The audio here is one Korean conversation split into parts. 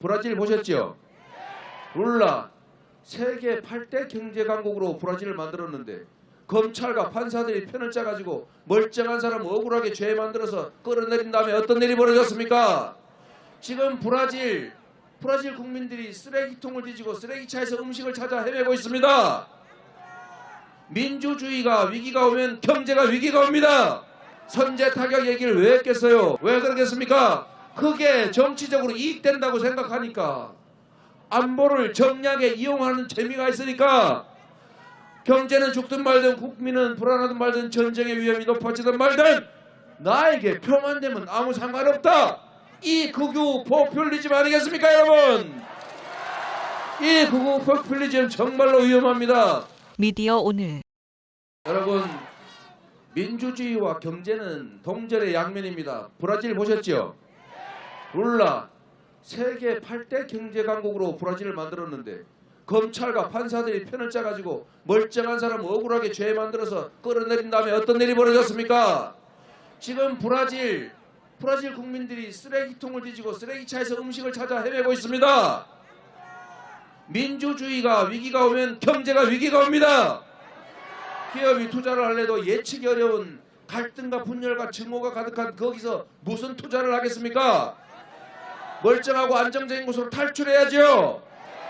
브라질 보셨죠? 룰라 세계 8대 경제 강국으로 브라질을 만들었는데 검찰과 판사들이 편을 짜가지고 멀쩡한 사람 억울하게 죄 만들어서 끌어내린 다음에 어떤 일이 벌어졌습니까? 지금 브라질 브라질 국민들이 쓰레기통을 뒤지고 쓰레기차에서 음식을 찾아 헤매고 있습니다. 민주주의가 위기가 오면 경제가 위기가 옵니다. 선제 타격 얘기를 왜 했겠어요? 왜 그러겠습니까? 그게 정치적으로 이익된다고 생각하니까 안보를 정략에 이용하는 재미가 있으니까 경제는 죽든 말든 국민은 불안하든 말든 전쟁의 위험이 높아지든 말든 나에게 표만 되면 아무 상관없다. 이 극우 포퓰리즘 아니겠습니까 여러분? 이 극우 포퓰리즘 정말로 위험합니다. 미디어 오늘 여러분 민주주의와 경제는 동전의 양면입니다. 브라질 보셨죠? 룰라 세계 8대 경제 강국으로 브라질을 만들었는데 검찰과 판사들이 편을 짜가지고 멀쩡한 사람 억울하게 죄 만들어서 끌어내린 다음에 어떤 일이 벌어졌습니까? 지금 브라질 브라질 국민들이 쓰레기통을 뒤지고 쓰레기차에서 음식을 찾아 헤매고 있습니다. 민주주의가 위기가 오면 경제가 위기가 옵니다. 기업이 투자를 할래도 예측이 어려운 갈등과 분열과 증오가 가득한 거기서 무슨 투자를 하겠습니까? 멀쩡하고 안정적인 곳으로 탈출해야죠.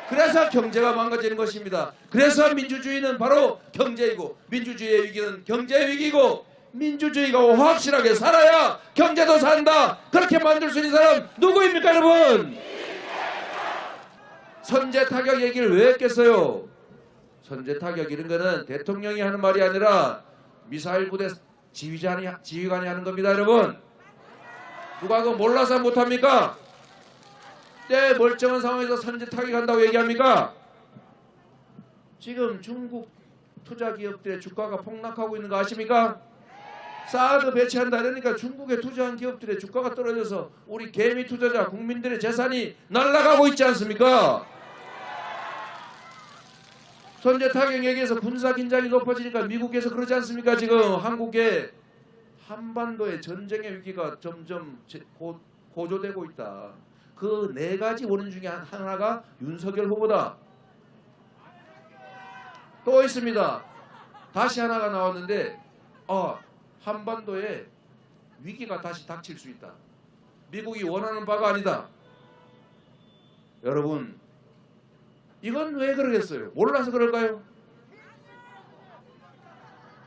그래서 경제가 망가지는 것입니다. 그래서 민주주의는 바로 경제이고 민주주의의 위기는 경제의 위기고 민주주의가 확실하게 살아야 경제도 산다. 그렇게 만들 수 있는 사람 누구입니까 여러분? 선제 타격 얘기를 왜 했겠어요? 선제 타격 이런 거는 대통령이 하는 말이 아니라 미사일 부대 지휘관이, 지휘관이 하는 겁니다 여러분. 누가 그거 몰라서 못합니까? 때 멀쩡한 상황에서 선제 타격한다고 얘기합니까? 지금 중국 투자 기업들의 주가가 폭락하고 있는 거 아십니까? 사드 배치한다 이러니까 중국에 투자한 기업들의 주가가 떨어져서 우리 개미 투자자 국민들의 재산이 날아가고 있지 않습니까? 선제 타격 얘기해서 군사 긴장이 높아지니까 미국에서 그러지 않습니까? 지금 한국에 한반도의 전쟁의 위기가 점점 제- 고, 고조되고 있다. 그 네 가지 원인 중에 한- 하나가 윤석열 후보다. 또 있습니다. 다시 하나가 나왔는데 어, 한반도에 위기가 다시 닥칠 수 있다. 미국이 원하는 바가 아니다. 여러분 이건 왜 그러겠어요? 몰라서 그럴까요?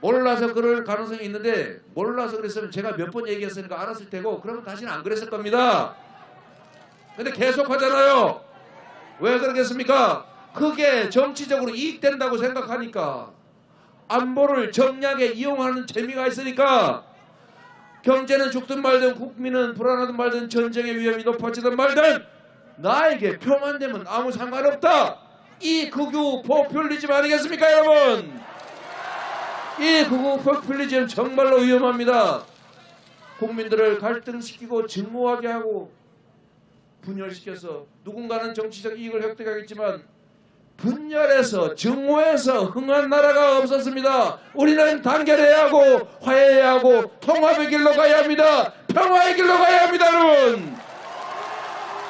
몰라서 그럴 가능성이 있는데 몰라서 그랬으면 제가 몇 번 얘기했으니까 알았을 테고 그러면 다시는 안 그랬을 겁니다. 근데 계속 하잖아요. 왜 그러겠습니까? 그게 정치적으로 이익된다고 생각하니까 안보를 정략에 이용하는 재미가 있으니까 경제는 죽든 말든 국민은 불안하든 말든 전쟁의 위험이 높아지든 말든 나에게 표만 되면 아무 상관없다. 이 극우 포퓰리즘 아니겠습니까 여러분? 이 극우 포퓰리즘 정말로 위험합니다. 국민들을 갈등시키고 증오하게 하고 분열시켜서 누군가는 정치적 이익을 획득하겠지만 분열해서 증오해서 흥한 나라가 없었습니다. 우리는 단결해야 하고 화해해야 하고 통합의 길로 가야 합니다. 평화의 길로 가야 합니다, 여러분.